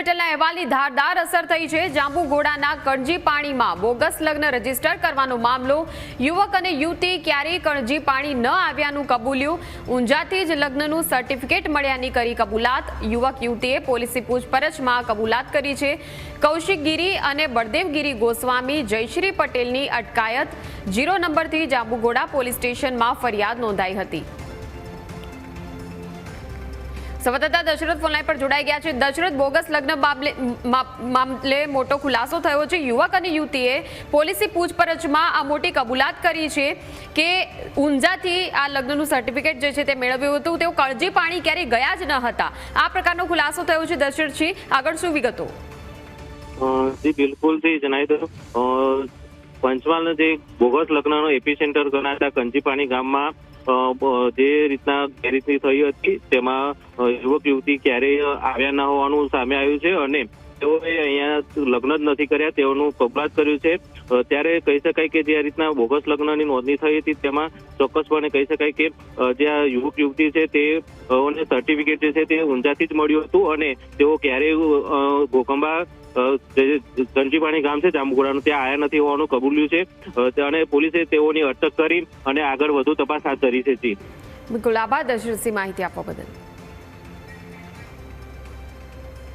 પટેલના અહેવાલની ધારદાર અસર થઈ છે. જાંબુઘોડાના કણજી પાણીમાં બોગસ લગ્ન રજિસ્ટર કરવાનો મામલો. યુવક અને યુવતી ક્યારેય કણજી પાણી ન આવ્યાનું કબૂલ્યું. ઊંઝાથી જ લગ્નનું સર્ટિફિકેટ મળ્યાની કરી કબૂલાત. યુવક યુવતીએ પોલીસની પૂછપરછમાં કબૂલાત કરી છે. કૌશિક ગીરી અને બળદેવગીરી ગોસ્વામી, જયશ્રી પટેલની અટકાયત. જીરો નંબરથી જાંબુઘોડા પોલીસ સ્ટેશનમાં ફરિયાદ નોંધાઈ હતી. સંવાદદાતા દશરથ ફોનલાઈન પર જોડાઈ ગયા છે. દશરથ, બોગસ લગ્ન મામલે મોટો ખુલાસો થયો છે. યુવક અને યુવતીએ પોલીસની પૂછપરછમાં આ મોટી કબૂલાત કરી છે કે ઊંઝાથી આ લગ્નનું સર્ટિફિકેટ જે છે તે મેળવ્યું હતું. તેઓ કળજી પાણી ક્યારેય ગયા જ ન હતા. આ પ્રકારનો ખુલાસો થયો છે. દશરથજી આગળ શું વિગતો? જી બિલકુલથી જણાવી દઉં. પંચમહાલના જે બોગસ લગ્નનો એપી સેન્ટર ગણાતા કંજીપાણી ગામમાં જે રીતના ગેરરીતિ થઈ હતી, તેમાં યુવક યુવતી ક્યારેય આવ્યા ન હોવાનું સામે આવ્યું છે અને તેઓએ અહીંયા લગ્ન જ નથી કર્યા તેઓનું કબલાત કર્યું છે. ત્યારે કહી શકાય કે જે આ રીતના બોગસ લગ્નની નોંધણી થઈ હતી તેમાં ચોક્કસપણે કહી શકાય કે જે આ યુવક યુવતી છે તેઓને સર્ટિફિકેટ જે છે તે ઊંઝાથી જ મળ્યું હતું અને તેઓ ક્યારેય અ, ઘોકંબા ગંજીપાણી ગામ છે જાંબુગોડાનું ત્યાં આયા નથી હોવાનું કબૂલ્યું છે. અને પોલીસે તેઓની અટક કરી અને આગળ વધુ તપાસ હાથ ધરી છે બિલકુલ આભાર દર્શનસિંહ માહિતી આપવા બદલ.